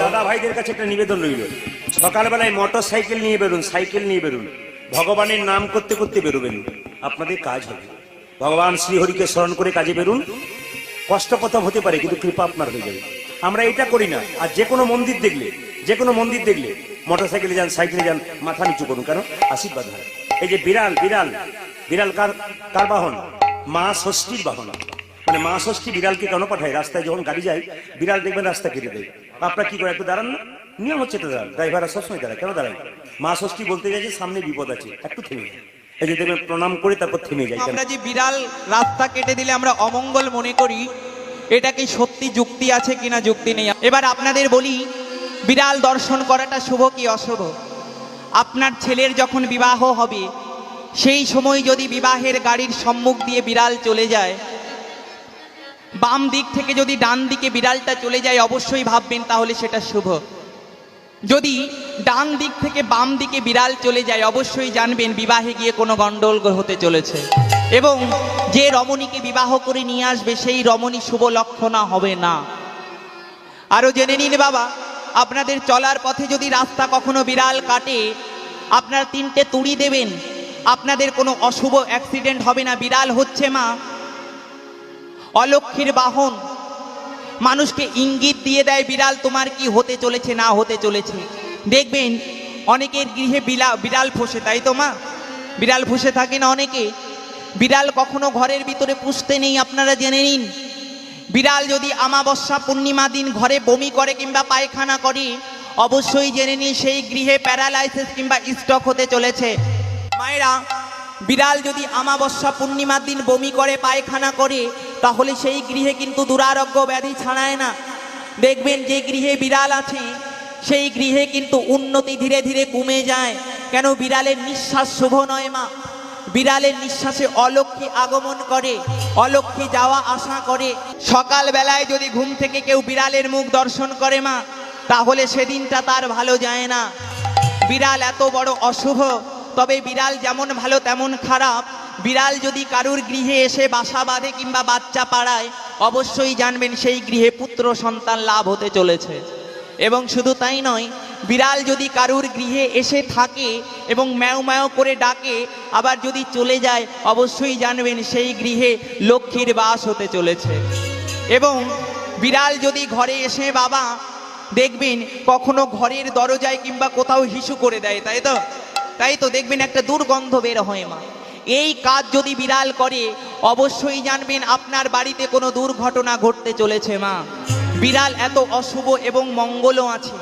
দাদা ভাইদের কাছে একটা নিবেদন রইল। সকালবেলায় মোটর সাইকেল নিয়ে বেরুন, সাইকেল নিয়ে বেরুন। ভগবানের নাম করতে করতে বেরোবেন। আপনাদের কাজ হবে। ভগবান শ্রীহরিকে স্মরণ করে কাজে বেরুন। কষ্ট প্রথম হতে পারে, কিন্তু কৃপা আপনার হয়ে যাবে। আমরা এটা করি না। আর যে কোনো মন্দির দেখলে, যে কোনো মন্দির দেখলে মোটর সাইকেলে যান সাইকেলে যান, মাথা নিচু করুন। কেন? আশীর্বাদ হয় এই যে বিড়াল বিড়াল বিড়াল কার কার বাহন? মা ষষ্ঠীর বাহন। মানে মা ষষ্ঠী বিড়ালকে কেন পাঠায়? রাস্তায় যখন গাড়ি যায়, বিড়াল দেখবেন রাস্তা কেটে দেয়। আপনার কি করে একটু দাঁড়ান না? নিয়ম হচ্ছে তো দাঁড়ান। ড্রাইভাররা সবসময় দাঁড়ায়। কেন দাঁড়ায়? মা ষষ্ঠী বলতে যাচ্ছে সামনে বিপদ আছে, একটু থেমে যায় এই যে দেখবেন, প্রণাম করে তারপর থেমে যায়। আমরা যে বিড়াল রাস্তা কেটে দিলে আমরা অমঙ্গল মনে করি, এটা কি সত্যি যুক্তি আছে কিনা যুক্তি নেই? এবার আপনাদের বলি, বিড়াল দর্শন করাটা শুভ কি অশুভ? আপনার ছেলের যখন বিবাহ হবে, সেই সময় যদি বিবাহের গাড়ির সম্মুখ দিয়ে বিড়াল চলে যায় বাম দিক থেকে যদি ডান দিকে বিড়ালটা চলে যায়, অবশ্যই ভাববেন তাহলে সেটা শুভ। যদি ডান দিক থেকে বাম দিকে বিড়াল চলে যায়, অবশ্যই জানবেন বিবাহে গিয়ে কোনো গন্ডল হতে চলেছে। এবং যে রমণীকে বিবাহ করে নিয়ে আসবে, সেই রমণী শুভ লক্ষণা হবে না। আরও জেনে নিন বাবা, আপনাদের চলার পথে যদি রাস্তা কখনো বিড়াল কাটে, আপনার তিনটে তুড়ি দেবেন। আপনাদের কোনো অশুভ অ্যাক্সিডেন্ট হবে না। বিড়াল হচ্ছে মা অলক্ষীর বাহন। মানুষকে ইঙ্গিত দিয়ে দেয়, বিড়াল, তোমার কি হতে চলেছে, না হতে চলেছে? দেখবেন, অনেকের গৃহে বিলা, বিড়াল ফসে, তাই তো মা? বিড়াল ফসে থাকে না অনেকে? বিড়াল কখনো ঘরের ভিতরে পুষতে নেই, আপনারা জেনে নিন। বিড়াল যদি আমাবস্যা পূর্ণিমা দিন ঘরে বমি করে কিংবা পায়খানা করে, অবশ্যই জেনে নিন সেই গৃহে প্যারালাইসিস কিংবা স্টক হতে চলেছে। মায়েরা, বিড়াল যদি আমাবস্যা পূর্ণিমার দিন বমি করে, পায়খানা করে তাহলে সেই গৃহে কিন্তু দুরারোগ্য ব্যাধি ছাড়ায় না। দেখবেন যে গৃহে বিড়াল আছে, সেই গৃহে কিন্তু উন্নতি ধীরে ধীরে কমে যায়। কেন? বিড়ালের নিঃশ্বাস শুভ নয় মা। বিড়ালের নিঃশ্বাসে অলক্ষী আগমন করে অলক্ষী যাওয়া আসা করে। সকাল বেলায় যদি ঘুম থেকে কেউ বিড়ালের মুখ দর্শন করে মা, তাহলে সেদিনটা তার ভালো যায় না। বিড়াল এত বড় অশুভ, তবে বিড়াল যেমন ভালো তেমন খারাপ। বিড়াল যদি কারুর গৃহে এসে বাসা বাঁধে কিংবা বাচ্চা পাড়ায়, অবশ্যই জানবেন সেই গৃহে পুত্র সন্তান লাভ হতে চলেছে। এবং শুধু তাই নয়, বিড়াল যদি কারুর গৃহে এসে থাকে এবং ম্যাও ম্যাও করে ডাকে, আবার যদি চলে যায়, অবশ্যই জানবেন সেই গৃহে লক্ষ্মীর বাস হতে চলেছে। এবং বিড়াল যদি ঘরে এসে বাবা দেখবেন কখনো ঘরের দরজায় কিংবা কোথাও হিসু করে দেয়, তাই তো? তাই তো দেখবেন একটা দুর্গন্ধ বের হয় মা। এই কাজ যদি বিড়াল করে, অবশ্যই জানবেন আপনার বাড়িতে কোনো দুর্ঘটনা ঘটতে চলেছে মা। বিড়াল এত অশুভ এবং মঙ্গলও আছে।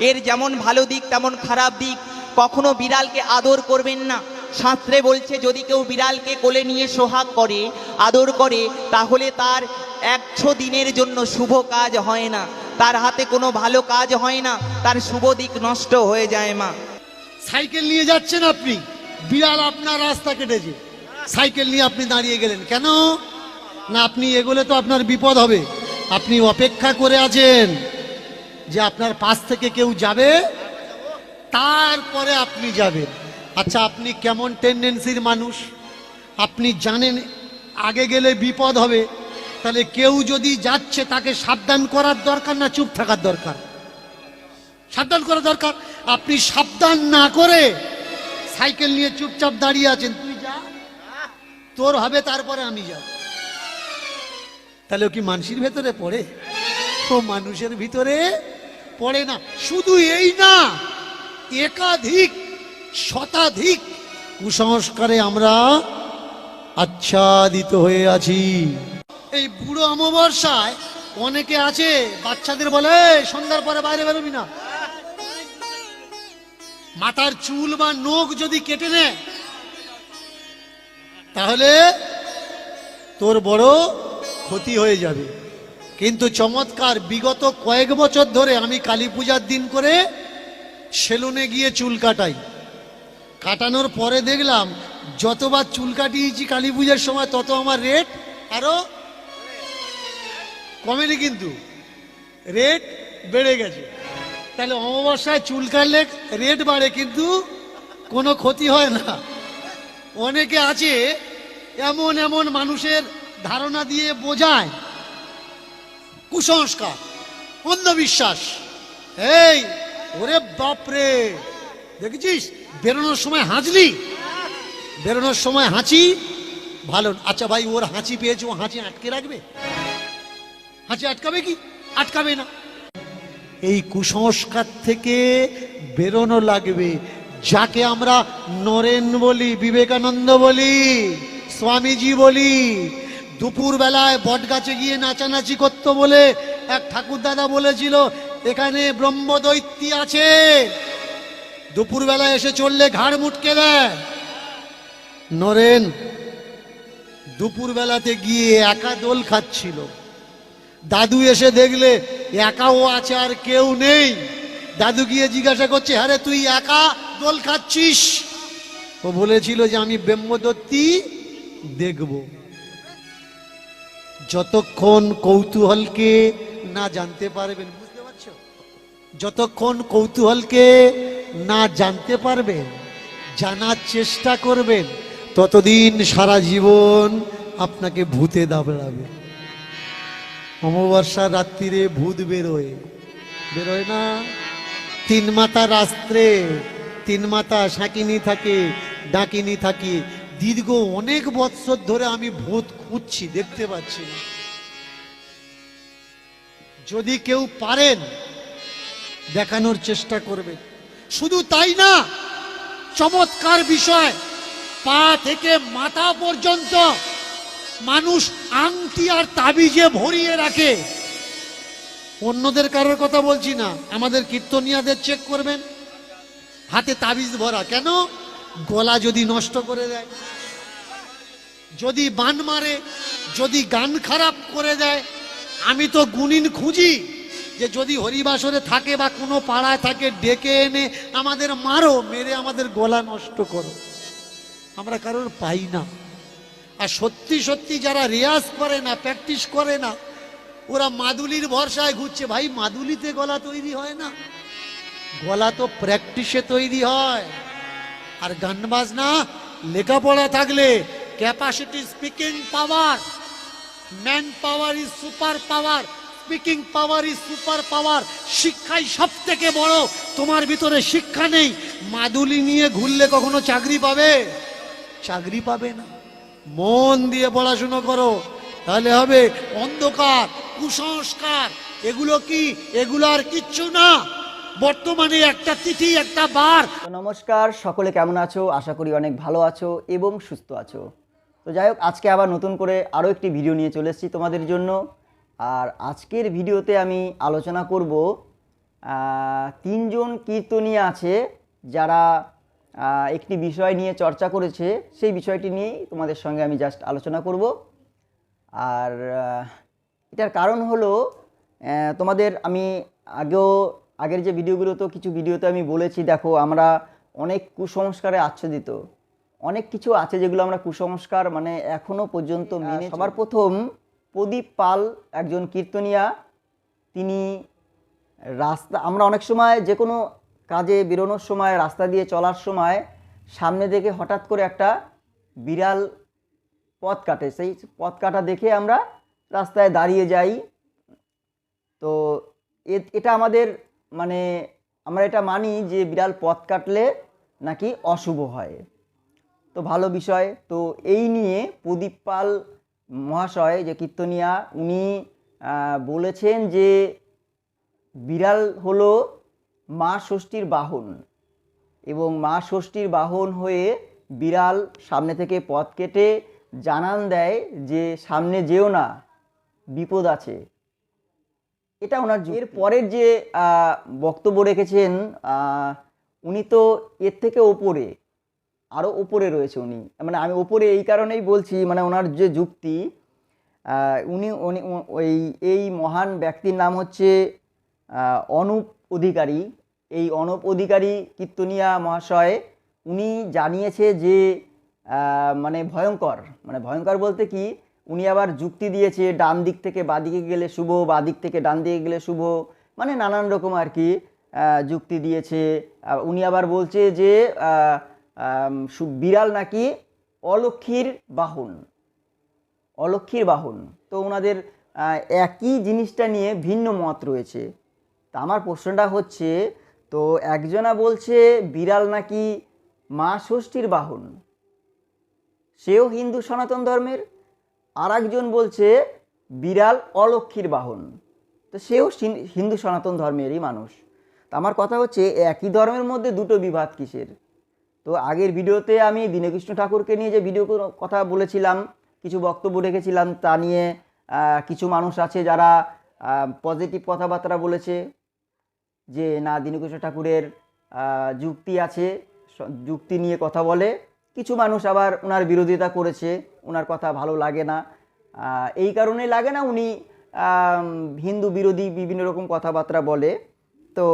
এর যেমন ভালো দিক, তেমন খারাপ দিক। কখনো বিড়ালকে আদর করবেন না। শাস্ত্রে বলছে, যদি কেউ বিড়ালকে কোলে নিয়ে সোহাগ করে, আদর করে, তাহলে তার একশো দিনের জন্য শুভ কাজ হয় না। তার হাতে কোনো ভালো কাজ হয় না। তার শুভ দিক নষ্ট হয়ে যায় মা। সাইকেল নিয়ে যাচ্ছেন আপনি? বিড়াল আপনার রাস্তা কেটেছে। সাইকেল নিয়ে আপনি দাঁড়িয়ে গেলেন। কেন? না, আপনি এগোলে তো আপনার বিপদ হবে। আপনি অপেক্ষা করে আছেন যে আপনার পাশ থেকে কেউ যাবে, তারপরে আপনি যাবেন। আচ্ছা আপনি কেমন টেন্ডেন্সির মানুষ? আপনি জানেন আগে গেলে বিপদ হবে। তাহলে কেউ যদি যাচ্ছে, তাকে সাবধান করার দরকার না চুপ থাকার দরকার? সাবধান করা দরকার। আপনি সাবধান না করে সাইকেল নিয়ে চুপচাপ দাঁড়িয়ে আছেন, তুই যা। তোর হবে, তারপরে আমি যাব। তাহলে কি মানুষের ভেতরে পড়ে? ও মানুষের ভিতরে পড়ে না। শুধু এই না, একাধিক, শতাধিক কুসংস্কারে আমরা আচ্ছাদিত হয়ে আছি। এই বুড়ো অমাবস্যায় অনেকে আছে, বাচ্চাদের বলে সন্ধ্যার পরে বাইরে বেরোবি না। মাথার চুল বা নখ যদি কেটে নেয় তাহলে তোর বড় ক্ষতি হয়ে যাবে। কিন্তু চমৎকার, বিগত কয়েক বছর ধরে আমি কালী পূজার দিন করে সেলুনে গিয়ে চুল কাটাই। কাটানোর পরে দেখলাম, যতবার চুল কাটিয়েছি কালী পূজার সময়, তত আমার রেট আরও কমেনি কিন্তু। রেট বেড়ে গেছে। তাহলে অমাবস্যায় চুল কাটলে রেট বাড়ে কিন্তু কোনো ক্ষতি হয় না। অনেকে আছে এমন এমন মানুষের ধারণা দিয়ে বোঝায়। কুসংস্কার, অন্ধবিশ্বাস। এই, ওরে বাপরে, দেখেছিস? বেরোনোর সময় হাঁচলি? বেরোনোর সময় হাঁচি? ভালো আচ্ছা ভাই, ওর হাঁচি পেয়েছে, ও হাঁচি আটকে রাখবে? হাঁচি আটকাবে কি? আটকাবে না। এই কুসংস্কার থেকে বেরোনো লাগবে। যাকে আমরা নরেন বলি, বিবেকানন্দ বলি, স্বামীজি বলি দুপুর বেলায় বট গাছে গিয়ে নাচানাচি করতো বলে এক ঠাকুর দাদা বলেছিল, এখানে ব্রহ্মদৈত্যী আছে। দুপুর বেলায় এসে চললে ঘাড় মুটকে দেয়। নরেন দুপুর বেলাতে গিয়ে একা দোল খাচ্ছিল। দাদু এসে দেখলে, একাও আছে আর কেউ নেই। দাদু গিয়ে জিজ্ঞাসা করছে, আরে, তুই একা দোল খাচ্ছিস? ও বলেছিল যে, আমি ব্রহ্মদত্তি দেখব। যতক্ষণ কৌতূহলকে না জানতে পারবেন, বুঝতে পারছ? যতক্ষণ কৌতূহলকে না জানতে পারবেন, জানার চেষ্টা করবেন, ততদিন সারা জীবন আপনাকে ভূতে দাবড়াবে। অমাবস্যার রাত্রিরে ভূত বেরোয়। বেরোয় না? তিন মাতা রাস্ত্রে তিন মাতা সাকিনি থাকে, ডাকিনি থাকে। দীর্ঘ অনেক বৎসর ধরে আমি ভূত খুঁজছি, দেখতে পাচ্ছি যদি কেউ পারেন, দেখানোর চেষ্টা করবে শুধু তাই না, চমৎকার বিষয়, পা থেকে মাথা পর্যন্ত মানুষ আংটি আর তাবিজে ভরিয়ে রাখে। অন্যদের কারোর কথা বলছি না। আমাদের কীর্তনিয়াদের চেক করবেন। হাতে তাবিজ ভরা। কেন? গলা যদি নষ্ট করে দেয়, যদি বান মারে, যদি গান খারাপ করে দেয়, আমি তো গুণিন খুঁজি যে যদি হরিবাসরে থাকে বা কোনো পাড়ায় থাকে, ডেকে এনে আমাদের মারো, মেরে আমাদের গলা নষ্ট করো। আমরা কারোর পাই না। আর সত্যি সত্যি যারা রেয়াজ করে না, প্র্যাকটিস করে না, ওরা মাদুলির ভরসায় ঘুরছে। ভাই, মাদুলিতে গলা তৈরি হয় না। গলা তো প্র্যাকটিসে তৈরি হয়। আর গান বাজনা, লেখাপড়া থাকলে capacity speaking power man power is super power speaking power is super power শিক্ষাই সব থেকে বড়। তোমার ভিতরে শিক্ষা নেই। মাদুলি নিয়ে ঘুরলে কখনো চাকরি পাবে? চাকরি পাবে না। মন দিয়ে পড়াশুনো করো। তাহলে হবে অন্ধকার, কুসংস্কার। এগুলো কি? এগুলো আর কিচ্ছু না। বর্তমানে একটা তিথি একটা বার। নমস্কার, সকলে কেমন আছো? আশা করি অনেক ভালো আছো এবং সুস্থ আছো। তো যাই হোক, আজকে আবার নতুন করে আরও একটি ভিডিও নিয়ে চলে এসেছি তোমাদের জন্য। আর আজকের ভিডিওতে আমি আলোচনা করব তিনজন কীর্তনীয় আছে যারা একটি বিষয় নিয়ে চর্চা করেছে সেই বিষয়টি নিয়েই তোমাদের সঙ্গে আমি জাস্ট আলোচনা করব। আর এটার কারণ হলো তোমাদের আমি আগেও আগের যে ভিডিওগুলোতে কিছু ভিডিওতে আমি বলেছি দেখো আমরা অনেক কুসংস্কারে আচ্ছাদিত। অনেক কিছু আছে যেগুলো আমরা কুসংস্কার মানে এখনও পর্যন্ত মেনে সবার প্রথম প্রদীপ পাল একজন কীর্তনিয়া তিনি রাস্তা আমরা অনেক সময় যে কোনো কাজে বেরোনোর সময়, রাস্তা দিয়ে চলার সময় সামনে দেখে হঠাৎ করে একটা বিড়াল পথ কাটে। সেই পথ কাটা দেখে আমরা রাস্তায় দাঁড়িয়ে যাই। তো এটা আমাদের মানে আমরা এটা মানি যে বিড়াল পথ কাটলে নাকি অশুভ হয়। তো ভালো বিষয়। তো এই নিয়ে প্রদীপ পাল মহাশয়, যে কীর্তনিয়া, উনি বলেছেন যে বিড়াল হলো মা ষষ্ঠীর বাহন। এবং মা ষষ্ঠীর বাহন হয়ে বিড়াল সামনে থেকে পথ কেটে জানান দেয় যে, সামনে যেও না, বিপদ আছে। এটা ওনার এর পরের যে বক্তব্য রেখেছেন উনি তো এর থেকে ওপরে আরও ওপরে রয়েছে উনি। মানে আমি ওপরে এই কারণেই বলছি মানে ওনার যে যুক্তি উনি উনি ওই, এই মহান ব্যক্তির নাম হচ্ছে অনুপ অধিকারী। এই অনুপ অধিকারী কীর্তনিয়া মহাশয়, উনি জানিয়েছে যে মানে ভয়ঙ্কর মানে ভয়ঙ্কর বলতে কি, উনি আবার যুক্তি দিয়েছে ডান দিক থেকে বাদিকে গেলে শুভ বাদিক থেকে ডান দিকে গেলে শুভ মানে নানান রকম আর কি যুক্তি দিয়েছে। উনি আবার বলছে যে বিড়াল নাকি অলক্ষীর বাহন অলক্ষীর বাহন। তো ওনাদের একই জিনিসটা নিয়ে ভিন্ন মত রয়েছে। তা আমার প্রশ্নটা হচ্ছে তো একজনা বলছে, বিড়াল নাকি মা ষষ্ঠীর বাহন। সেও হিন্দু সনাতন ধর্মের। আর একজন বলছে, বিড়াল অলক্ষীর বাহন। তো সেও হিন্দু সনাতন ধর্মেরই মানুষ। তা আমার কথা হচ্ছে, একই ধর্মের মধ্যে দুটো বিবাদ কিসের? তো আগের ভিডিওতে আমি দীনকৃষ্ণ ঠাকুরকে নিয়ে যে ভিডিও কথা বলেছিলাম, কিছু বক্তব্য রেখেছিলাম, তা নিয়ে কিছু মানুষ আছে যারা পজিটিভ কথাবার্তা বলেছে। যে না দীনকৃষ্ণ ঠাকুরের যুক্তি আছে যুক্তি নিয়ে কথা বলে। কিছু মানুষ আবার ওনার বিরোধিতা করেছে ওনার কথা ভালো লাগে না। এই কারণে লাগে না উনি হিন্দু বিরোধী বিভিন্ন রকম কথাবার্তা বলে। তো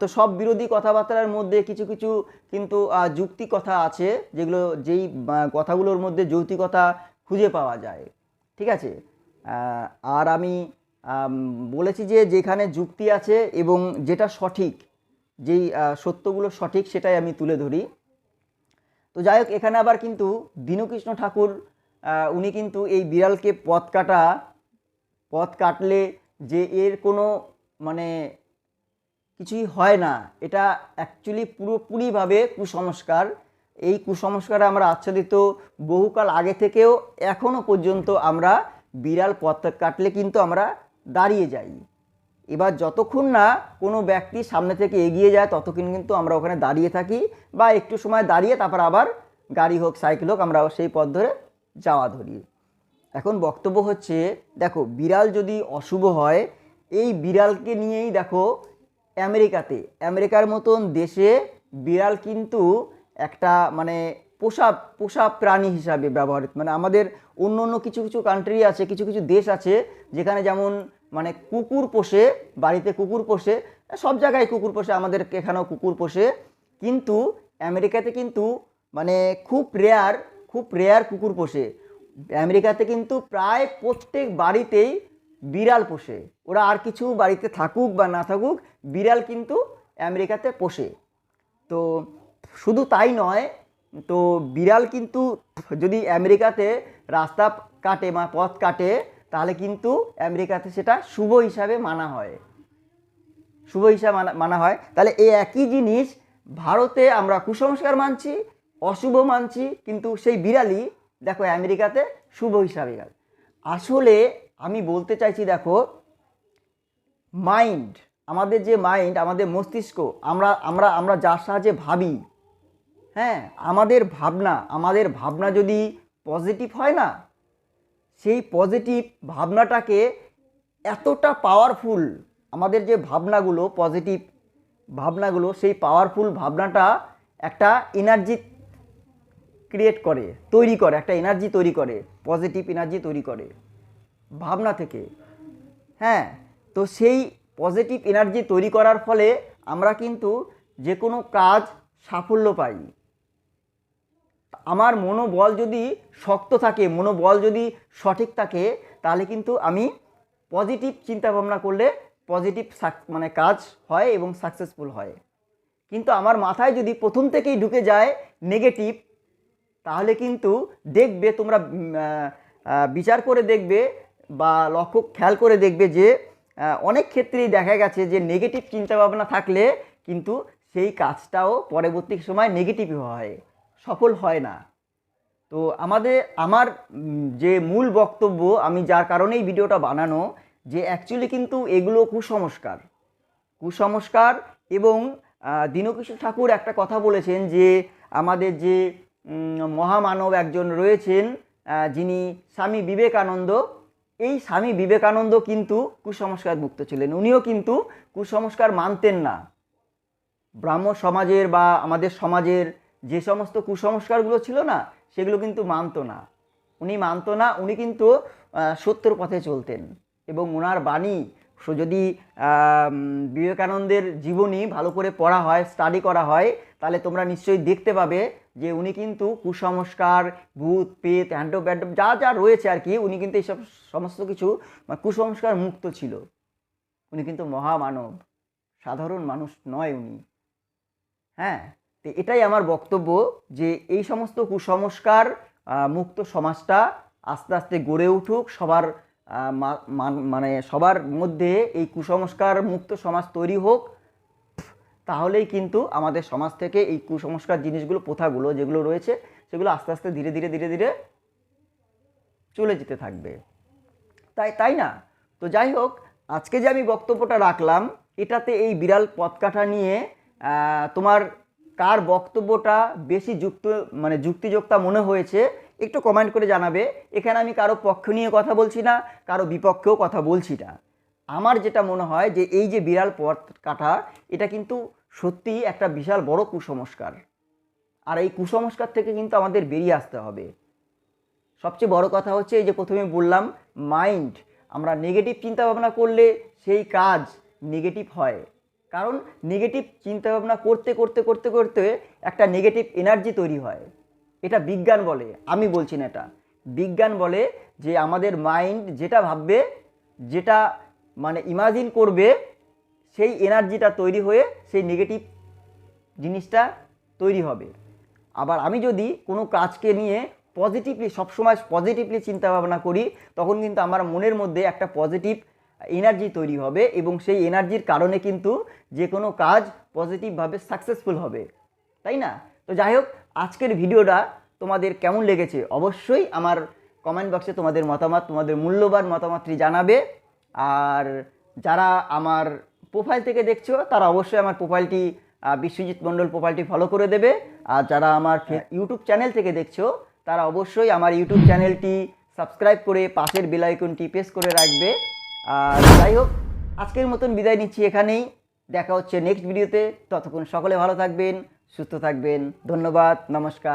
তো সব বিরোধী কথাবার্তার মধ্যে কিছু কিছু কিন্তু যুক্তি কথা আছে যেগুলো যেই কথাগুলোর মধ্যে যৌক্তিকতা খুঁজে পাওয়া যায়। ঠিক আছে? আর আম, বলেছি যে যেখানে যুক্তি আছে এবং যেটা সঠিক, যেই সত্যগুলো সঠিক সেটাই আমি তুলে ধরি। তো যাই হোক, এখানে আবার কিন্তু দীনকৃষ্ণ ঠাকুর উনি কিন্তু এই বিড়ালকে পথ কাটা, পথ কাটলে যে এর কোনো মানে কিছুই হয় না। এটা অ্যাকচুয়ালি পুরোপুরিভাবে কুসংস্কার। এই কুসংস্কারে আমরা আচ্ছাদিত বহুকাল আগে থেকেও এখনও পর্যন্ত আমরা বিড়াল পথ কাটলে কিন্তু আমরা দাঁড়িয়ে যাই। এবার যতক্ষণ না কোনো ব্যক্তি সামনে থেকে এগিয়ে যায়, ততক্ষণ কিন্তু আমরা ওখানে দাঁড়িয়ে থাকি বা একটু সময় দাঁড়িয়ে তারপর আবার গাড়ি হোক, সাইকেল হোক, আমরা সেই পথ ধরে যাওয়া ধরি। এখন বক্তব্য হচ্ছে, দেখো, বিড়াল যদি অশুভ হয়, এই বিড়ালকে নিয়েই দেখো, আমেরিকাতে, আমেরিকার মতন দেশে বিড়াল কিন্তু একটা মানে পোষা পোষা প্রাণী হিসাবে ব্যবহৃত। মানে আমাদের অন্য অন্য কিছু কিছু কান্ট্রি আছে, কিছু কিছু দেশ আছে, যেখানে যেমন মানে কুকুর পোষে, বাড়িতে কুকুর পোষে, সব জায়গায় কুকুর পোষে আমাদের এখানেও কুকুর পোষে। কিন্তু আমেরিকাতে কিন্তু মানে খুব রেয়ার খুব রেয়ার কুকুর পোষে। আমেরিকাতে কিন্তু প্রায় প্রত্যেক বাড়িতেই বিড়াল পোষে। ওরা আর কিছু বাড়িতে থাকুক বা না থাকুক, বিড়াল কিন্তু আমেরিকাতে পোষে। তো শুধু তাই নয়, তো বিড়াল কিন্তু যদি আমেরিকাতে রাস্তা কাটে বা পথ কাটে তাহলে কিন্তু আমেরিকাতে সেটা শুভ হিসাবে মানা হয়। শুভ হিসাবে মানা হয়। তাহলে এই একই জিনিস ভারতে আমরা কুসংস্কার মানছি, অশুভ মানছি, কিন্তু সেই বিড়ালি দেখো আমেরিকাতে শুভ হিসাবে গেল। আসলে আমি বলতে চাইছি দেখো মাইন্ড আমাদের যে মাইন্ড আমাদের মস্তিষ্ক, আমরা আমরা আমরা যার সাহায্যে ভাবি হ্যাঁ? আমাদের ভাবনা আমাদের ভাবনা যদি পজিটিভ হয় না সেই পজিটিভ ভাবনাটাকে এতটা পাওয়ারফুল আমাদের যে ভাবনাগুলো পজিটিভ ভাবনাগুলো, সেই পাওয়ারফুল ভাবনাটা একটা এনার্জি ক্রিয়েট করে, তৈরি করে, একটা এনার্জি তৈরি করে পজিটিভ এনার্জি তৈরি করে ভাবনা থেকে। হ্যাঁ তো সেই পজিটিভ এনার্জি তৈরি করার ফলে আমরা কিন্তু যে কোনো কাজ সাফল্য পাই। আমার মনোবল যদি শক্ত থাকে, মনোবল যদি সঠিক থাকে, তাহলে কিন্তু আমি পজিটিভ চিন্তা ভাবনা করলে পজিটিভ মানে কাজ হয় এবং সাকসেসফুল হয়। কিন্তু আমার মাথায় যদি প্রথম থেকেই ঢুকে যায় নেগেটিভ তাহলে কিন্তু দেখবে তোমরা বিচার করে দেখবে বা লক্ষ্য খেয়াল করে দেখবে যে অনেক ক্ষেত্রেই দেখা গেছে যে নেগেটিভ চিন্তাভাবনা থাকলে কিন্তু সেই কাজটাও পরবর্তী সময় নেগেটিভ হয়। সফল হয় না। তো আমাদের, আমার যে মূল বক্তব্য, আমি যার কারণেই ভিডিওটা বানানো, যে অ্যাকচুয়ালি কিন্তু এগুলো কুসংস্কার। কুসংস্কার এবং দীনকৃষ্ণ ঠাকুর একটা কথা বলেছেন যে, আমাদের যে মহামানব একজন রয়েছেন যিনি স্বামী বিবেকানন্দ, এই স্বামী বিবেকানন্দ কিন্তু কুসংস্কার মুক্ত ছিলেন। উনিও কিন্তু কুসংস্কার মানতেন না। ব্রাহ্ম সমাজের বা আমাদের সমাজের যে সমস্ত কুসংস্কারগুলো ছিল না, সেগুলো কিন্তু মানতো না। উনি মানতো না, উনি কিন্তু সত্যর পথে চলতেন। এবং ওনার বাণী যদি বিবেকানন্দের জীবনী ভালো করে পড়া হয় স্টাডি করা হয়, তাহলে তোমরা নিশ্চয়ই দেখতে পাবে যে উনি কিন্তু কুসংস্কার, ভূত পেত হ্যান্ডো ব্যান্ডো যা যা রয়েছে আর কি, উনি কিন্তু এইসব সমস্ত কিছু কুসংস্কার মুক্ত ছিল। উনি কিন্তু মহামানব, সাধারণ মানুষ নয় উনি। হ্যাঁ? তো এটাই আমার বক্তব্য যে এই সমস্ত কুসংস্কার মুক্ত সমাজটা আস্তে আস্তে গড়ে উঠুক, সবার মান- মানে সবার মধ্যে এই কুসংস্কার, মুক্ত সমাজ তৈরি হোক, তাহলেই কিন্তু আমাদের সমাজ থেকে এই কুসংস্কার জিনিসগুলো, প্রথাগুলো যেগুলো রয়েছে, সেগুলো আস্তে আস্তে ধীরে ধীরে ধীরে ধীরে চলে যেতে থাকবে। তাই তাই না? তো যাই হোক, আজকে যে আমি বক্তব্যটা রাখলাম, এটাতে এই বিড়াল পথকাঠা নিয়ে তোমার কার বক্তব্যটা বেশি যুক্ত মানে যুক্তিযোক্তা মনে হয়েছে, একটু কমেন্ট করে জানাবে। এখানে আমি কারও পক্ষ নিয়ে কথা বলছি না, কারও বিপক্ষেও কথা বলছি না। আমার যেটা মনে হয় যে এই যে বিড়াল পথ কাটা, এটা কিন্তু সত্যিই একটা বিশাল বড় কুসংস্কার। আর এই কুসংস্কার থেকে কিন্তু আমাদের বেরিয়ে আসতে হবে। সবচেয়ে বড় কথা হচ্ছে এই যে প্রথমে বললাম মাইন্ড আমরা নেগেটিভ চিন্তা ভাবনা করলে সেই কাজ নেগেটিভ হয়। কারণ নেগেটিভ চিন্তা ভাবনা করতে করতে করতে করতে একটা নেগেটিভ এনার্জি তৈরি হয়। এটা বিজ্ঞান বলে, আমি বলছি না এটা। বিজ্ঞান বলে যে আমাদের মাইন্ড যেটা ভাববে, যেটা মানে ইমাজিন করবে, সেই এনার্জিটা তৈরি হয়ে সেই নেগেটিভ জিনিসটা তৈরি হবে। আবার আমি যদি কোনো কাজকে নিয়ে পজিটিভলি সবসময় পজিটিভলি চিন্তা ভাবনা করি, তখন কিন্তু আমার মনের মধ্যে একটা পজিটিভ এনার্জি তৈরি হবে এবং সেই এনার্জির কারণে কিন্তু যে কোনো কাজ পজিটিভভাবে সাকসেসফুল হবে। তাই না? তো যাই হোক আজকের ভিডিওটা তোমাদের কেমন লেগেছে অবশ্যই আমার কমেন্ট বক্সে তোমাদের মতামত তোমাদের মূল্যবান মতামতটি জানাবে। আর যারা আমার প্রোফাইল থেকে দেখছ তারা অবশ্যই আমার প্রোফাইলটি বিশ্বজিৎ মণ্ডল প্রোফাইলটি ফলো করে দেবে। আর যারা আমার ইউটিউব চ্যানেল থেকে দেখছ তারা অবশ্যই আমার ইউটিউব চ্যানেলটি সাবস্ক্রাইব করে পাশের বেল আইকনটি প্রেস করে রাখবে। আর যাই হোক, আজকের মতন বিদায় নিচ্ছি এখানেই। দেখা হচ্ছে নেক্সট ভিডিওতে ততক্ষণ সকলে ভালো থাকবেন, সুস্থ থাকবেন। ধন্যবাদ, নমস্কার।